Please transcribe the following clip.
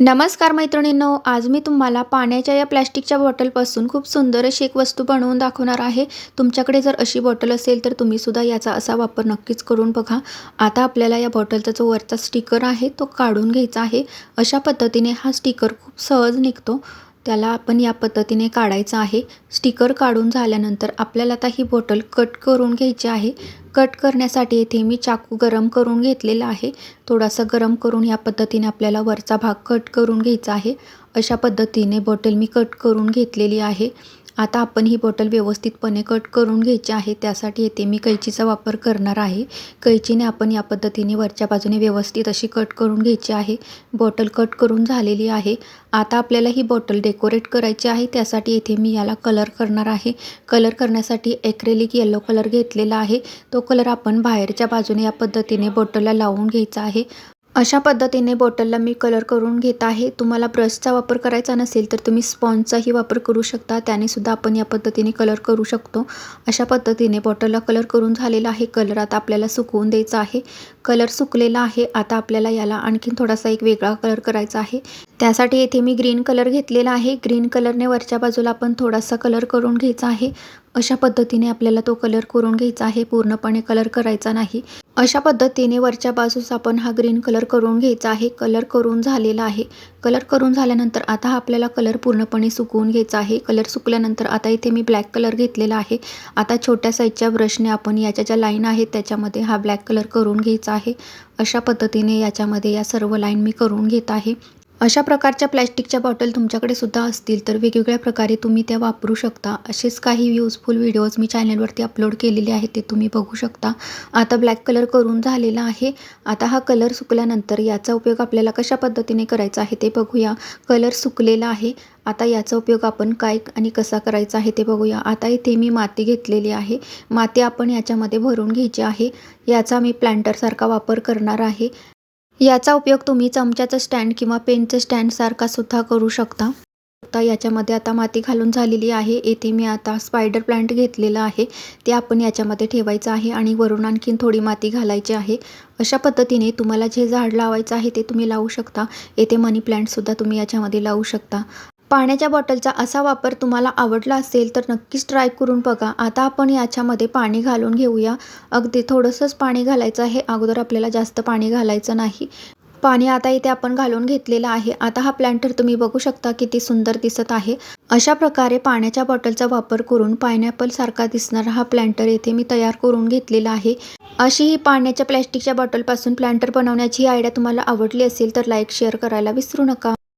नमस्कार मैत्रिणींनो आज मी तुम्हाला पाण्याच्या या प्लॅस्टिकच्या बॉटलपासून खूप सुंदर अशी एक वस्तू बनवून दाखवणार आहे. तुमच्याकडे जर अशी बॉटल असेल तर तुम्हीसुद्धा याचा असा वापर नक्कीच करून बघा. आता आपल्याला या बॉटलचा जो वरचा स्टिकर आहे तो काढून घ्यायचा आहे. अशा पद्धतीने हा स्टिकर खूप सहज निघतो. त्याला आपण या पद्धतीने काढायचं आहे. स्टिकर काढून झाल्यानंतर आपल्याला आता ही बॉटल कट करून घ्यायची आहे. कट करण्यासाठी येथे मी चाकू गरम करून घेतलेला आहे. थोडासा गरम करून या पद्धतीने आपल्याला वरचा भाग कट करून घ्यायचा आहे. अशा पद्धतीने बॉटल मी कट करून घेतलेली आहे. आता आपण ही बॉटल व्यवस्थितपणे कट करून घ्यायची आहे. त्यासाठी येथे मी कैचीचा वापर करणार आहे. कैचीने आपण या पद्धतीने वरच्या बाजूने व्यवस्थित अशी कट करून घ्यायची आहे. बॉटल कट करून झालेली आहे. आता आपल्याला ही बॉटल डेकोरेट करायची आहे. त्यासाठी येथे मी याला कलर करणार आहे. कलर करण्यासाठी एक्रेलिक येलो कलर घेतलेला आहे. तो कलर आपण बाहेरच्या बाजूने या पद्धतीने बॉटलला लावून घ्यायचा आहे. अशा पद्धतीने बॉटलला मी कलर करून घेत आहे. तुम्हाला ब्रशचा वापर करायचा नसेल तर तुम्ही स्पॉन्जचाही वापर करू शकता. त्याने सुद्धा आपण या पद्धतीने कलर करू शकतो. अशा पद्धतीने बॉटलला कलर करून झालेला आहे. कलर आता आपल्याला सुकवून द्यायचा आहे. कलर सुकलेला आहे. आता आपल्याला याला आणखीन थोडासा एक वेगळा कलर करायचा आहे. त्यासाठी येथे मी ग्रीन कलर घेतलेला आहे. ग्रीन कलरने वरच्या बाजूला आपण थोडासा कलर करून घ्यायचा आहे. अशा पद्धतीने आपल्याला तो कलर करून घ्यायचा आहे. पूर्णपणे कलर करायचा नाही. अशा पद्धतीने वरच्या बाजूस आपण हा ग्रीन कलर करून घ्यायचा आहे. कलर करून झालेला आहे. कलर करून झाल्यानंतर आता आपल्याला कलर पूर्णपणे सुकवून घ्यायचा आहे. कलर सुकल्यानंतर आता इथे मी ब्लॅक कलर घेतलेला आहे. आता छोट्या साईजच्या ब्रशने आपण याच्या ज्या लाईन आहेत त्याच्यामध्ये हा ब्लॅक कलर करून घ्यायचा आहे. अशा पद्धतीने याच्यामध्ये या सर्व लाईन मी करून घेत आहे. अशा प्रकारच्या प्लॅस्टिकच्या बॉटल तुमच्याकडे सुद्धा असतील तर वेगवेगळ्या प्रकारे तुम्ही त्या वापरू शकता. असेच काही यूजफुल व्हिडिओज मी चॅनलवरती अपलोड केलेले आहेत ते तुम्ही बघू शकता. आता ब्लॅक कलर करून झालेला आहे. आता हा कलर सुकल्यानंतर याचा उपयोग आपल्याला कशा पद्धतीने करायचा आहे ते बघूया. कलर सुकलेला आहे. आता याचा उपयोग आपण काय आणि कसा करायचा आहे ते बघूया. आता इथे मी माती घेतलेली आहे. माती आपण याच्यामध्ये भरून घ्यायची आहे. याचा मी प्लॅन्टरसारखा वापर करणार आहे. याचा उपयोग तुम्ही चमच्याचं स्टँड किंवा पेनचं स्टँडसारखा सुद्धा करू शकता. आता याच्यामध्ये आता माती घालून झालेली आहे. येथे मी आता स्पायडर प्लांट घेतलेला आहे. ते आपण याच्यामध्ये ठेवायचं आहे आणि वरून आणखीन थोडी माती घालायची आहे. अशा पद्धतीने तुम्हाला जे झाड लावायचं आहे ते तुम्ही लावू शकता. येथे मनी प्लांटसुद्धा तुम्ही याच्यामध्ये लावू शकता. पाण्याच्या बॉटलचा असा वापर तुम्हाला आवडला असेल तर नक्कीच ट्राय करून बघा. आता आपण याच्यामध्ये पाणी घालून घेऊया. अगदी थोडंसंच पाणी घालायचं आहे. अगोदर आपल्याला जास्त पाणी घालायचं नाही. पाणी आता इथे आपण घालून घेतलेलं आहे. आता हा प्लॅन्टर तुम्ही बघू शकता किती सुंदर दिसत आहे. अशा प्रकारे पाण्याच्या बॉटलचा वापर करून पायनॅपल सारखा दिसणारा हा प्लॅन्टर येथे मी तयार करून घेतलेला आहे. अशी ही पाण्याच्या प्लॅस्टिकच्या बॉटलपासून प्लॅन्टर बनवण्याची ही आयडिया तुम्हाला आवडली असेल तर लाईक शेअर करायला विसरू नका.